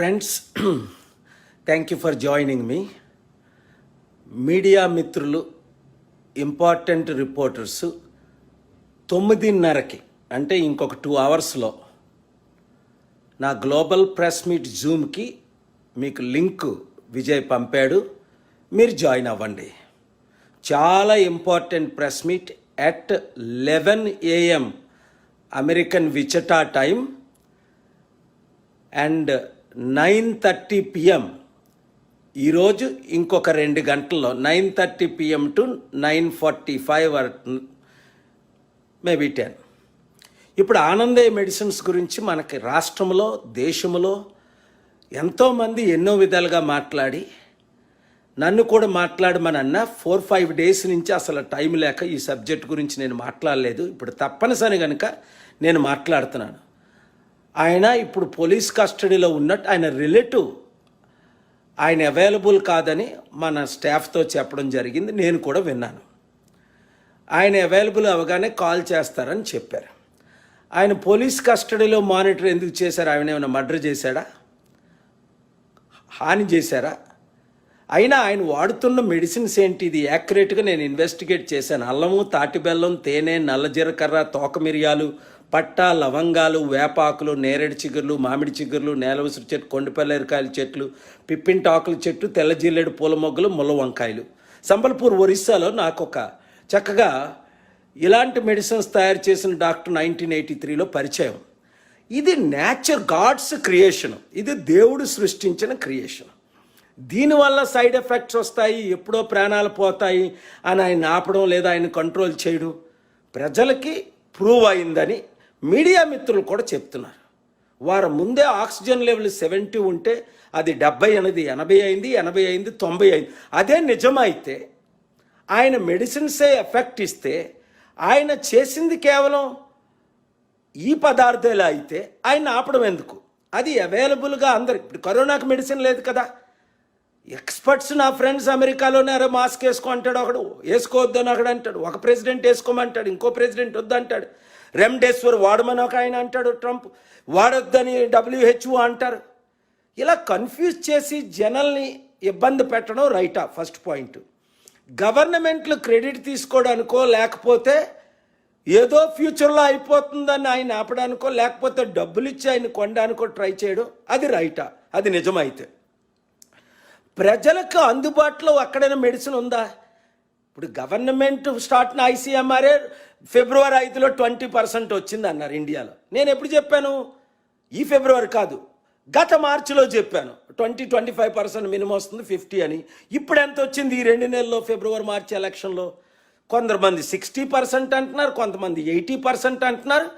Friends thank you for joining me media మిత్రులు important reporters తొమ్మిదిన్నరకి అంటే ఇంకొక టూ అవర్స్లో నా గ్లోబల్ ప్రెస్ మీట్ జూమ్కి మీకు లింక్ విజయ్ పంపాడు. మీరు జాయిన్ అవ్వండి. చాలా important press meet at eleven AM American Wichita time and nine thirty PM ఈరోజు ఇంకొక రెండు గంటల్లో nine thirty PM to nine forty five maybe ten. ఇప్పుడు ఆనందయ్య మెడిసిన్స్ గురించి మనకి రాష్ట్రంలో దేశంలో ఎంతోమంది ఎన్నో విధాలుగా మాట్లాడి నన్ను కూడా మాట్లాడమనన్న ఫోర్ ఫైవ్ డేస్ నుంచి అసలు టైం లేక ఈ సబ్జెక్ట్ గురించి నేను మాట్లాడలేదు. ఇప్పుడు తప్పనిసరి కనుక నేను మాట్లాడుతున్నాను. ఆయన ఇప్పుడు పోలీస్ కస్టడీలో ఉన్నట్టు ఆయన రిలేటివ్. ఆయన అవైలబుల్ కాదని మన స్టాఫ్తో చెప్పడం జరిగింది. నేను కూడా విన్నాను. ఆయన అవైలబుల్ అవగానే కాల్ చేస్తారని చెప్పారు. ఆయన పోలీస్ కస్టడీలో మానిటర్ ఎందుకు చేశారు? ఆయన ఏమైనా మర్డర్ చేశాడా? హాని చేశారా? అయినా ఆయన వాడుతున్న మెడిసిన్స్ ఏంటి? ఇది యాక్యురేట్గా నేను ఇన్వెస్టిగేట్ చేశాను. అల్లము తాటి బెల్లం తేనె నల్ల జీలకర్ర తోక మిరియాలు పట్ట లవంగాలు వేపాకులు నేరేడు చిగుర్లు మామిడి చిగుర్లు నేల ఉసిరి చెట్టు కొండపల్లేరకాయల చెట్లు పిప్పింటాకుల చెట్టు తెల్ల జిల్లేడు పూల మొగ్గలు ముల్ల వంకాయలు. సంబల్పూర్ ఒరిస్సాలో నాకు ఒక చక్కగా ఇలాంటి మెడిసిన్స్ తయారు చేసిన డాక్టర్ నైన్టీన్ ఎయిటీ త్రీలో పరిచయం. ఇది నేచర్ గాడ్స్ క్రియేషన్. ఇది దేవుడు సృష్టించిన క్రియేషన్. దీనివల్ల సైడ్ ఎఫెక్ట్స్ వస్తాయి ఎప్పుడో ప్రాణాలు పోతాయి అని ఆయన ఆపడం లేదా ఆయన కంట్రోల్ చేయడం ప్రజలకి ప్రూవ్ అయిందని మీడియా మిత్రులు కూడా చెప్తున్నారు. వారు ముందే ఆక్సిజన్ లెవెల్ సెవెంటీ ఉంటే అది డెబ్బై అనేది ఎనభై అయింది ఎనభై అయింది తొంభై అయింది అదే నిజమైతే ఆయన మెడిసిన్సే ఎఫెక్ట్ ఇస్తే ఆయన చేసింది కేవలం ఈ పదార్థాలు అయితే ఆయన ఆపడం ఎందుకు? అది అవైలబుల్గా అందరు ఇప్పుడు కరోనాకు మెడిసిన్ లేదు కదా. ఎక్స్పర్ట్స్ నా ఫ్రెండ్స్ అమెరికాలోనే అరే మాస్క్ వేసుకో అంటాడు ఒకడు. వేసుకోవద్దని ఒకడు అంటాడు. ఒక ప్రెసిడెంట్ వేసుకోమంటాడు ఇంకో ప్రెసిడెంట్ వద్దంటాడు. రెమ్డెసివిర్ వాడమని ఒక ఆయన అంటాడు ట్రంప్. వాడొద్దని డబ్ల్యూహెచ్ఓ అంటారు. ఇలా కన్ఫ్యూజ్ చేసి జనల్ని ఇబ్బంది పెట్టడం రైటా ఫస్ట్ పాయింట్. గవర్నమెంట్లు క్రెడిట్ తీసుకోవడానికో లేకపోతే ఏదో ఫ్యూచర్లో అయిపోతుందని ఆయన ఆపడానికో లేకపోతే డబ్బులు ఇచ్చి ఆయన కొనడానికో ట్రై చేయడం. అది రైటా అది నిజమైతే. ప్రజలకు అందుబాటులో ఎక్కడైనా మెడిసిన్ ఉందా? ఇప్పుడు గవర్నమెంట్ స్టార్ట్ ఐసీఎంఆర్ఏ ఫిబ్రవరి ఐదులో ట్వంటీ పర్సెంట్ వచ్చింది అన్నారు ఇండియాలో. నేను ఎప్పుడు చెప్పాను? ఈ ఫిబ్రవరి కాదు. గత మార్చిలో చెప్పాను. Twenty twenty five percent minimum వస్తుంది ఫిఫ్టీ అని. ఇప్పుడు ఎంత వచ్చింది ఈ రెండు నెలల్లో ఫిబ్రవరి మార్చి ఎలక్షన్లో? కొంతమంది సిక్స్టీ పర్సెంట్ అంటున్నారు కొంతమంది ఎయిటీ పర్సెంట్ అంటున్నారు.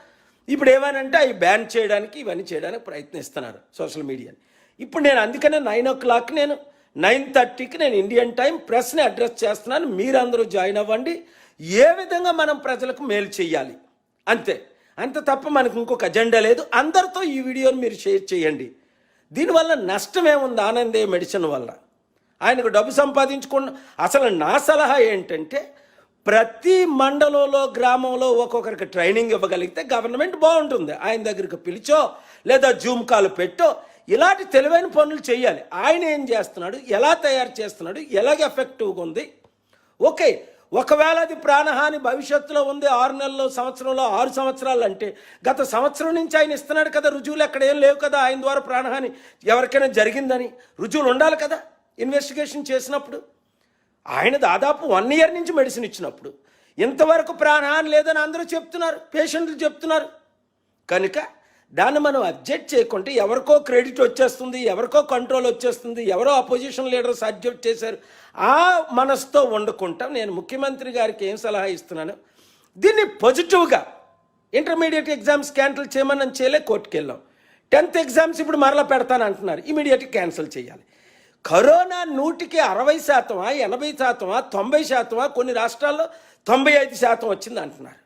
ఇప్పుడు ఏమనంటే అవి బ్యాన్ చేయడానికి ఇవన్నీ చేయడానికి ప్రయత్నిస్తున్నారు సోషల్ మీడియాని. ఇప్పుడు నేను అందుకనే నైన్ ఓ క్లాక్ నేను నైన్ థర్టీకి నేను ఇండియన్ టైం ప్రెస్ని అడ్రస్ చేస్తున్నాను. మీరందరూ జాయిన్ అవ్వండి. ఏ విధంగా మనం ప్రజలకు మేలు చేయాలి అంతే. అంత తప్ప మనకు ఇంకొక అజెండా లేదు. అందరితో ఈ వీడియోని మీరు షేర్ చేయండి. దీనివల్ల నష్టం ఏముంది ఆనందే మెడిసిన్ వల్ల. ఆయనకు డబ్బు సంపాదించుకున్న అసలు నా సలహా ఏంటంటే ప్రతి మండలంలో గ్రామంలో ఒక్కొక్కరికి ట్రైనింగ్ ఇవ్వగలిగితే గవర్నమెంట్ బాగుంటుంది. ఆయన దగ్గరికి పిలిచో లేదా జూమ్ కాల్ పెట్టో ఇలాంటి తెలివైన పనులు చేయాలి ఆయన ఏం చేస్తున్నాడు? ఎలా తయారు చేస్తున్నాడు? ఎలాగ ఎఫెక్టివ్గా ఉంది? ఓకే. ఒకవేళ అది ప్రాణహాని భవిష్యత్తులో ఉంది ఆరు నెలలు సంవత్సరంలో ఆరు సంవత్సరాలు అంటే గత సంవత్సరం నుంచి ఆయన ఇస్తున్నాడు కదా రుజువులు ఎక్కడ ఏం లేవు కదా ఆయన ద్వారా ప్రాణహాని. ఎవరికైనా జరిగిందని రుజువులు ఉండాలి కదా ఇన్వెస్టిగేషన్ చేసినప్పుడు. ఆయన దాదాపు వన్ ఇయర్ నుంచి మెడిసిన్ ఇచ్చినప్పుడు. ఇంతవరకు ప్రాణహాని లేదని అందరూ చెప్తున్నారు పేషెంట్లు చెప్తున్నారు. కనుక దాన్ని మనం అబ్జెక్ట్ చేయకుంటే ఎవరికో క్రెడిట్ వచ్చేస్తుంది ఎవరికో కంట్రోల్ వచ్చేస్తుంది ఎవరో అపోజిషన్ లీడర్స్ అబ్జెక్ట్ చేశారు. ఆ మనసుతో వండుకుంటాం. నేను ముఖ్యమంత్రి గారికి ఏం సలహా ఇస్తున్నాను? దీన్ని పాజిటివ్గా ఇంటర్మీడియట్ ఎగ్జామ్స్ క్యాన్సిల్ చేయమని చేయలే కోర్టుకు వెళ్ళాం. టెన్త్ ఎగ్జామ్స్ ఇప్పుడు మరలా పెడతాను అంటున్నారు. ఇమీడియట్గా క్యాన్సిల్ చేయాలి. కరోనా నూటికి అరవై శాతమా ఎనభై శాతమా తొంభై శాతమా కొన్ని రాష్ట్రాల్లో తొంభై ఐదు శాతం వచ్చింది అంటున్నారు.